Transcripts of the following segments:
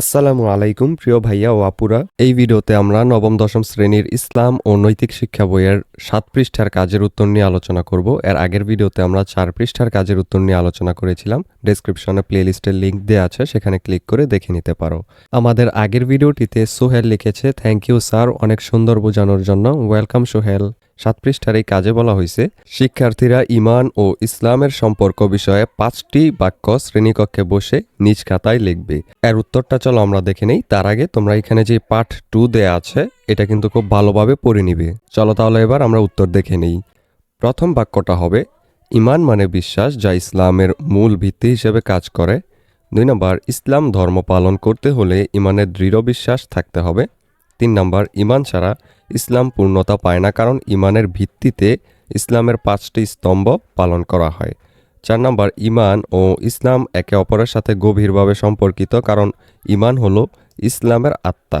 আসসালামু আলাইকুম, প্রিয় ভাইয়া ও আপুরা। এই ভিডিওতে আমরা নবম, দশম শ্রেণির ইসলাম ও নৈতিক শিক্ষা বইয়ের সাত পৃষ্ঠার কাজের উত্তর নিয়ে আলোচনা করব। এর আগের ভিডিওতে আমরা চার পৃষ্ঠার কাজের উত্তর নিয়ে আলোচনা করেছিলাম। ডেসক্রিপশনে প্লেলিস্টের লিংক দেওয়া আছে, সেখানে ক্লিক করে দেখে নিতে পারো। আমাদের আগের ভিডিওটিতে সোহেল লিখেছে, থ্যাংক ইউ স্যার, অনেক সুন্দর বোঝানোর জন্য। ওয়েলকাম সোহেল। সাত পৃষ্ঠার এই কাজে বলা হয়েছে শিক্ষার্থীরা ইমান ও ইসলামের সম্পর্ক বিষয়ে পাঁচটি বাক্য শ্রেণীকক্ষে বসে নিজ খাতায় লিখবে। এর উত্তরটা চলো আমরা দেখে নেই, তার আগে তোমরা এখানে যে পার্ট টু দেয়া আছে, এটা কিন্তু খুব ভালোভাবে পড়ে নিবে। চলো তাহলে এবার আমরা উত্তর দেখে নেই। প্রথম বাক্যটা হবে ইমান মানে বিশ্বাস যা ইসলামের মূল ভিত্তি হিসেবে কাজ করে। দুই নম্বর, ইসলাম ধর্ম পালন করতে হলে ইমানের দৃঢ় বিশ্বাস থাকতে হবে। তিন নম্বর, ইমান ছাড়া ইসলাম পূর্ণতা পায় না কারণ ইমানের ভিত্তিতে ইসলামের পাঁচটি স্তম্ভ পালন করা হয়। চার নম্বর, ইমান ও ইসলাম একে অপরের সাথে গভীরভাবে সম্পর্কিত কারণ ইমান হলো ইসলামের আত্মা।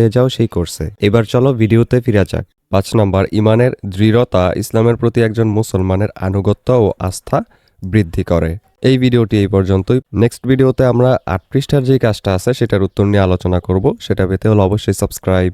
হয়ে যাও সেই কোর্সে। এবার চলো ভিডিওতে ফিরা যাক। পাঁচ নম্বর, ইমানের দৃঢ়তা ইসলামের প্রতি একজন মুসলমানের আনুগত্য ও আস্থা বৃদ্ধি করে। এই ভিডিওটি এই পর্যন্তই। নেক্সট ভিডিওতে আমরা আট পৃষ্ঠার যে কাজটা আছে সেটার উত্তর নিয়ে আলোচনা করব। সেটা পেতে হলে অবশ্যই সাবস্ক্রাইব।